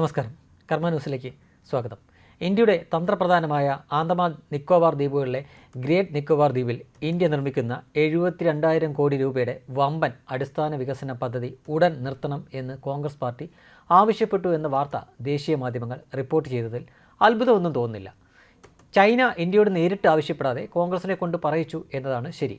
നമസ്കാരം. കർമ്മ ന്യൂസിലേക്ക് സ്വാഗതം. ഇന്ത്യയുടെ തന്ത്രപ്രധാനമായ ആന്തമാൻ നിക്കോബാർ ദ്വീപുകളിലെ ഗ്രേറ്റ് നിക്കോബാർ ദ്വീപിൽ ഇന്ത്യ നിർമ്മിക്കുന്ന എഴുപത്തിരണ്ടായിരം കോടി രൂപയുടെ വമ്പൻ അടിസ്ഥാന വികസന പദ്ധതി ഉടൻ നിർത്തണം എന്ന് കോൺഗ്രസ് പാർട്ടി ആവശ്യപ്പെട്ടു എന്ന വാർത്ത ദേശീയ മാധ്യമങ്ങൾ റിപ്പോർട്ട് ചെയ്തതിൽ അത്ഭുതമൊന്നും തോന്നുന്നില്ല. ചൈന ഇന്ത്യയോട് നേരിട്ട് ആവശ്യപ്പെടാതെ കോൺഗ്രസിനെ കൊണ്ട് പറയിച്ചു എന്നതാണ് ശരി.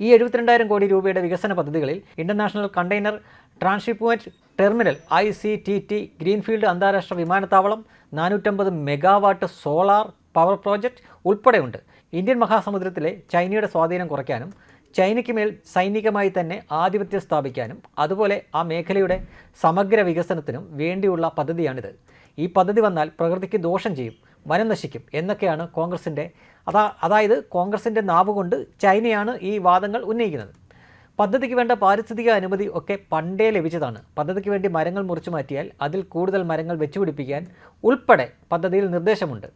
ഈ എഴുപത്തിരണ്ടായിരം കോടി രൂപയുടെ വികസന പദ്ധതികളിൽ international container transhipment terminal I C T T greenfield അന്താരാഷ്ട്ര വിമാനത്താവളം നാനൂറ്റമ്പത് മെഗാവാട്ട് സോളാർ പവർ പ്രോജക്റ്റ് ഉൾപ്പെടെയുണ്ട്. ഇന്ത്യൻ മഹാസമുദ്രത്തിലെ ചൈനയുടെ സ്വാധീനം കുറയ്ക്കാനും ചൈനയ്ക്ക് മേൽ സൈനികമായി തന്നെ ആധിപത്യം സ്ഥാപിക്കാനും അതുപോലെ ആ മേഖലയുടെ സമഗ്ര വികസനത്തിനും വേണ്ടിയുള്ള പദ്ധതിയാണിത്. ഈ പദ്ധതി വന്നാൽ പ്രകൃതിക്ക് ദോഷം ചെയ്യും വനം നശിക്കും എന്നൊക്കെയാണ് കോൺഗ്രസിന്റെ അതാ അതായത് കോൺഗ്രസിന്റെ നാവുകൊണ്ട് ചൈനയാണ് ഈ വാദങ്ങൾ ഉന്നയിക്കുന്നത്. പദ്ധതിക്ക് വേണ്ട പാരിസ്ഥിതിക അനുമതി ഒക്കെ പണ്ടേ ലഭിച്ചതാണ്. പദ്ധതിക്ക് വേണ്ടി മരങ്ങൾ മുറിച്ചു മാറ്റിയാൽ അതിൽ കൂടുതൽ മരങ്ങൾ വെച്ചുപിടിപ്പിക്കാൻ ഉൾപ്പെടെ പദ്ധതിയിൽ നിർദ്ദേശമുണ്ട്.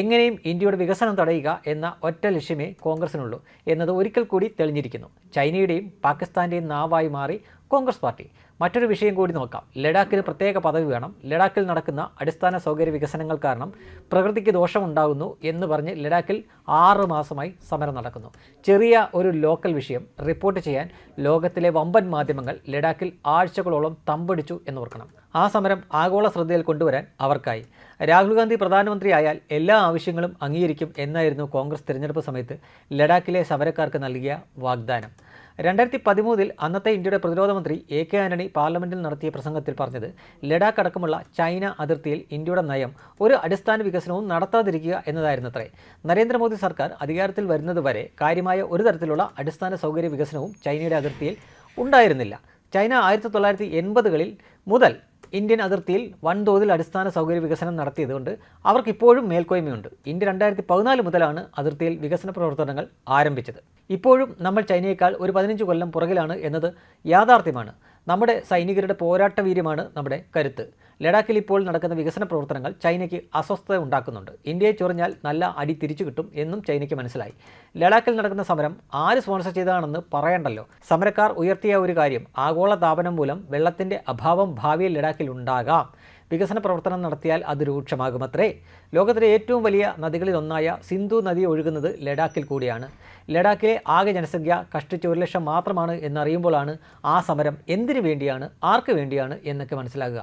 എങ്ങനെയും ഇന്ത്യയുടെ വികസനം തടയുക എന്ന ഒറ്റ ലക്ഷ്യമേ കോൺഗ്രസിനുള്ളൂ എന്നത് ഒരിക്കൽ കൂടി തെളിഞ്ഞിരിക്കുന്നു. ചൈനയുടെയും പാകിസ്ഥാന്റെയും നാവായി മാറി കോൺഗ്രസ് പാർട്ടി മറ്റൊരു വിഷയം കൂടി നോക്കാം. ലഡാക്കിന് പ്രത്യേക പദവി വേണം. ലഡാക്കിൽ നടക്കുന്ന അടിസ്ഥാന സൗകര്യ വികസനങ്ങൾ കാരണം പ്രകൃതിക്ക് ദോഷമുണ്ടാകുന്നു എന്ന് പറഞ്ഞ് ലഡാക്കിൽ ആറ് മാസമായി സമരം നടക്കുന്നു. ചെറിയ ഒരു ലോക്കൽ വിഷയം റിപ്പോർട്ട് ചെയ്യാൻ ലോകത്തിലെ വമ്പൻ മാധ്യമങ്ങൾ ലഡാക്കിൽ ആഴ്ചകളോളം തമ്പടിച്ചു എന്ന് ഓർക്കണം. ആ സമരം ആഗോള ശ്രദ്ധയിൽ കൊണ്ടുവരാൻ അവർക്കായി. രാഹുൽ ഗാന്ധി പ്രധാനമന്ത്രിയായാൽ എല്ലാ ആവശ്യങ്ങളും അംഗീകരിക്കും എന്നായിരുന്നു കോൺഗ്രസ് തിരഞ്ഞെടുപ്പ് സമയത്ത് ലഡാക്കിലെ സമരക്കാർക്ക് നൽകിയ വാഗ്ദാനം. രണ്ടായിരത്തി പതിമൂന്നിൽ അന്നത്തെ ഇന്ത്യയുടെ പ്രതിരോധ മന്ത്രി എ കെ ആന്റണി പാർലമെന്റിൽ നടത്തിയ പ്രസംഗത്തിൽ പറഞ്ഞത് ലഡാക്ക് അടക്കമുള്ള ചൈന അതിർത്തിയിൽ ഇന്ത്യയുടെ നയം ഒരു അടിസ്ഥാന വികസനവും നടത്താതിരിക്കുക എന്നതായിരുന്നത്രേ. നരേന്ദ്രമോദി സർക്കാർ അധികാരത്തിൽ വരുന്നതുവരെ കാര്യമായ ഒരു തരത്തിലുള്ള അടിസ്ഥാന സൗകര്യ വികസനവും ചൈനയുടെ അതിർത്തിയിൽ ഉണ്ടായിരുന്നില്ല. ചൈന ആയിരത്തി തൊള്ളായിരത്തി എൺപതുകളിൽ മുതൽ ഇന്ത്യൻ അതിർത്തിയിൽ വൻതോതിൽ അടിസ്ഥാന സൗകര്യ വികസനം നടത്തിയതുകൊണ്ട് അവർക്ക് ഇപ്പോഴും മേൽക്കോയ്മയുണ്ട്. ഇന്ത്യ രണ്ടായിരത്തി പതിനാല് മുതലാണ് അതിർത്തിയിൽ വികസന പ്രവർത്തനങ്ങൾ ആരംഭിച്ചത്. ഇപ്പോഴും നമ്മൾ ചൈനയേക്കാൾ ഒരു പതിനഞ്ച് കൊല്ലം പുറകിലാണ് എന്നത് യാഥാർത്ഥ്യമാണ്. നമ്മുടെ സൈനികരുടെ പോരാട്ട വീര്യമാണ് നമ്മുടെ കരുത്ത്. ലഡാക്കിൽ ഇപ്പോൾ നടക്കുന്ന വികസന പ്രവർത്തനങ്ങൾ ചൈനയ്ക്ക് അസ്വസ്ഥത ഉണ്ടാക്കുന്നുണ്ട്. ഇന്ത്യയെ ചൊറിഞ്ഞാൽ നല്ല അടി തിരിച്ചു കിട്ടും എന്നും ചൈനയ്ക്ക് മനസ്സിലായി. ലഡാക്കിൽ നടക്കുന്ന സമരം ആര് സ്പോൺസർ ചെയ്തതാണെന്ന് പറയണ്ടല്ലോ. സമരക്കാർ ഉയർത്തിയ ഒരു കാര്യം ആഗോള താപനം മൂലം വെള്ളത്തിന്റെ അഭാവം ഭാവിയിൽ ലഡാക്കിൽ ഉണ്ടാകാം. വികസന പ്രവർത്തനം നടത്തിയാൽ അത് രൂക്ഷമാകുമത്രേ. ലോകത്തിലെ ഏറ്റവും വലിയ നദികളിൽ ഒന്നായ സിന്ധു നദി ഒഴുകുന്നത് ലഡാക്കിൽ കൂടിയാണ്. ലഡാക്കിലെ ആകെ ജനസംഖ്യ കഷ്ടിച്ച് ഒരു ലക്ഷം മാത്രമാണ് എന്നറിയുമ്പോഴാണ് ആ സമരം എന്തിനു വേണ്ടിയാണ് ആർക്ക് വേണ്ടിയാണ് എന്നൊക്കെ മനസ്സിലാകുക.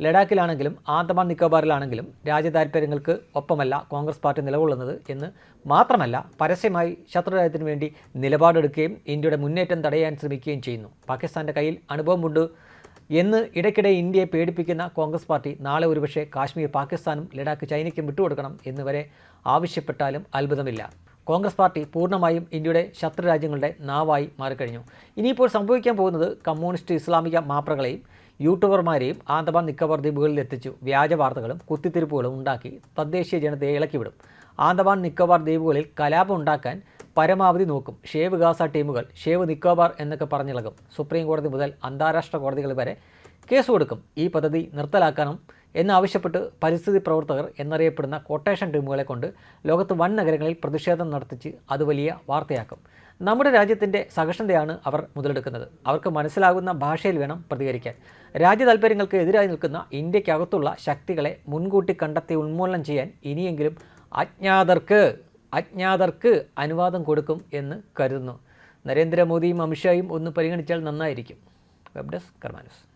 ലഡാക്കിലാണെങ്കിലും ആന്തമാൻ നിക്കോബാറിലാണെങ്കിലും രാജ്യതാൽപര്യങ്ങൾക്ക് ഒപ്പമല്ല കോൺഗ്രസ് പാർട്ടി നിലകൊള്ളുന്നത് എന്ന് മാത്രമല്ല പരസ്യമായി ശത്രുരാജ്യത്തിന് വേണ്ടി നിലപാടെടുക്കുകയും ഇന്ത്യയുടെ മുന്നേറ്റം തടയാൻ ശ്രമിക്കുകയും ചെയ്യുന്നു. പാകിസ്ഥാന്റെ കയ്യിൽ അനുഭവമുണ്ട്. എന്ന് ഇടയ്ക്കിടെ ഇന്ത്യയെ പേടിപ്പിക്കുന്ന കോൺഗ്രസ് പാർട്ടി നാളെ ഒരുപക്ഷെ കാശ്മീർ പാകിസ്ഥാനും ലഡാക്ക് ചൈനയ്ക്കും വിട്ടുകൊടുക്കണം എന്നിവരെ ആവശ്യപ്പെട്ടാലും അത്ഭുതമില്ല. കോൺഗ്രസ് പാർട്ടി പൂർണമായും ഇന്ത്യയുടെ ശത്രു രാജ്യങ്ങളുടെ നാവായി മാറിക്കഴിഞ്ഞു. ഇനിയിപ്പോൾ സംഭവിക്കാൻ പോകുന്നത് കമ്മ്യൂണിസ്റ്റ് ഇസ്ലാമിക മാപ്രകളെയും യൂട്യൂബർമാരെയും ആന്തമാൻ നിക്കോബാർ ദ്വീപുകളിൽ എത്തിച്ചു. വ്യാജ വാർത്തകളും കുത്തിത്തിരിപ്പുകളും ഉണ്ടാക്കി തദ്ദേശീയ ജനതയെ ഇളക്കിവിടും. ആന്തമാൻ നിക്കോബാർ ദ്വീപുകളിൽ കലാപം ഉണ്ടാക്കാൻ പരമാവധി നോക്കും. ഷേവ് ഗാസ ടീമുകൾ ഷേവ് നിക്കോബാർ എന്നൊക്കെ പറഞ്ഞിളകും. സുപ്രീം കോടതി മുതൽ അന്താരാഷ്ട്ര കോടതികൾ വരെ കേസ് കൊടുക്കും. ഈ പദ്ധതി നിർത്തലാക്കണം എന്നാവശ്യപ്പെട്ട് പരിസ്ഥിതി പ്രവർത്തകർ എന്നറിയപ്പെടുന്ന കൊട്ടേഷൻ ടീമുകളെ കൊണ്ട് ലോകത്ത് വൻ നഗരങ്ങളിൽ പ്രതിഷേധം നടത്തിച്ച് അത് വലിയ വാർത്തയാക്കും. നമ്മുടെ രാജ്യത്തിന്റെ സഹിഷ്ണുതയാണ് അവർ മുതലെടുക്കുന്നത്. അവർക്ക് മനസ്സിലാകുന്ന ഭാഷയിൽ വേണം പ്രതികരിക്കാൻ. രാജ്യ താൽപ്പര്യങ്ങൾക്ക് എതിരായി നിൽക്കുന്ന ഇന്ത്യക്കകത്തുള്ള ശക്തികളെ മുൻകൂട്ടി കണ്ടെത്തി ഉന്മൂലനം ചെയ്യാൻ ഇനിയെങ്കിലും അജ്ഞാതർക്ക് അജ്ഞാതർക്ക് അനുവാദം കൊടുക്കും എന്ന് കരുതുന്നു. നരേന്ദ്രമോദിയും അമിത്ഷായും ഒന്ന് പരിഗണിച്ചാൽ നന്നായിരിക്കും. Web desk Karma News.